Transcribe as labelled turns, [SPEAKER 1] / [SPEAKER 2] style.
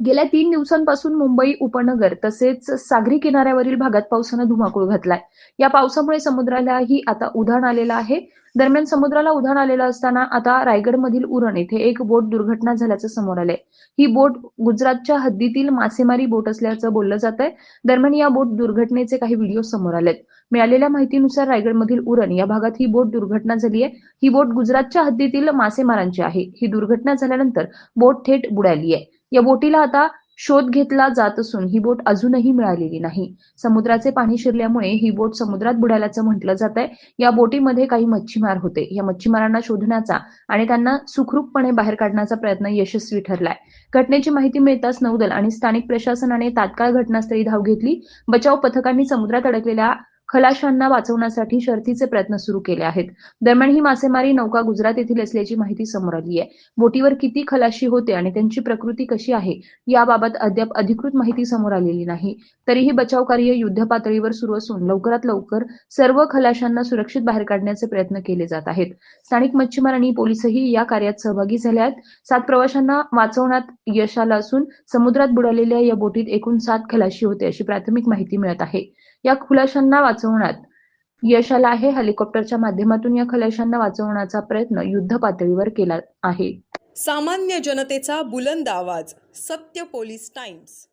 [SPEAKER 1] गेल्या तीन दिवसांपासून मुंबई उपनगर तसेच सागरी किनाऱ्यावरील भागात पावसानं धुमाकूळ घातलाय. या पावसामुळे समुद्रालाही आता उधाण आलेलं आहे. दरम्यान समुद्राला उधाण आलेलं असताना आता रायगडमधील उरण येथे एक बोट दुर्घटना झाल्याचं समोर आलंय. ही बोट गुजरातच्या हद्दीतील मासेमारी बोट असल्याचं बोललं जात आहे दरम्यान या बोट दुर्घटनेचे काही व्हिडिओ समोर आलेत. मिळालेल्या माहितीनुसार रायगडमधील उरण या भागात ही बोट दुर्घटना झाली आहे. ही बोट गुजरातच्या हद्दीतील मासेमारांची आहे. ही दुर्घटना झाल्यानंतर बोट थेट बुडाली आहे. या बोटीला आता शोध घेतला जात असून ही बोट अजूनही मिळालेली नाही. समुद्राचे पाणी शिरल्यामुळे ही बोट समुद्रात बुडाल्याचं म्हटलं जात आहे या बोटीमध्ये काही मच्छीमार होते. या मच्छीमारांना शोधण्याचा आणि त्यांना सुखरूपपणे बाहेर काढण्याचा प्रयत्न यशस्वी ठरलाय. घटनेची माहिती मिळताच नौदल आणि स्थानिक प्रशासनाने तात्काळ घटनास्थळी धाव घेतली. बचाव पथकांनी समुद्रात अडकलेल्या खलाशांना वाचवण्यासाठी शर्थीचे प्रयत्न सुरू केले आहेत. दरम्यान ही मासेमारी नौका गुजरात येथील असल्याची माहिती समोर आली आहे. बोटीवर किती खलाशी होते आणि त्यांची प्रकृती कशी आहे याबाबत अद्याप अधिकृत माहिती समोर आलेली नाही. तरीही बचाव कार्य युद्ध पातळीवर सुरू असून लवकरात लवकर सर्व खलाशांना सुरक्षित बाहेर काढण्याचे प्रयत्न केले जात आहेत. स्थानिक मच्छीमार आणि पोलिसही या कार्यात सहभागी झाले आहेत. सात प्रवाशांना वाचवण्यात यश आलं असून समुद्रात बुडालेल्या या बोटीत एकूण सात खलाशी होते अशी प्राथमिक माहिती मिळत आहे. या खुलाशांना वाचवण्यात यश आलं आहे. हेलिकॉप्टरच्या माध्यमातून या खलाशांना वाचवण्याचा प्रयत्न युद्ध पातळीवर केला आहे.
[SPEAKER 2] सामान्य जनतेचा बुलंद आवाज सत्य पोलीस टाइम्स.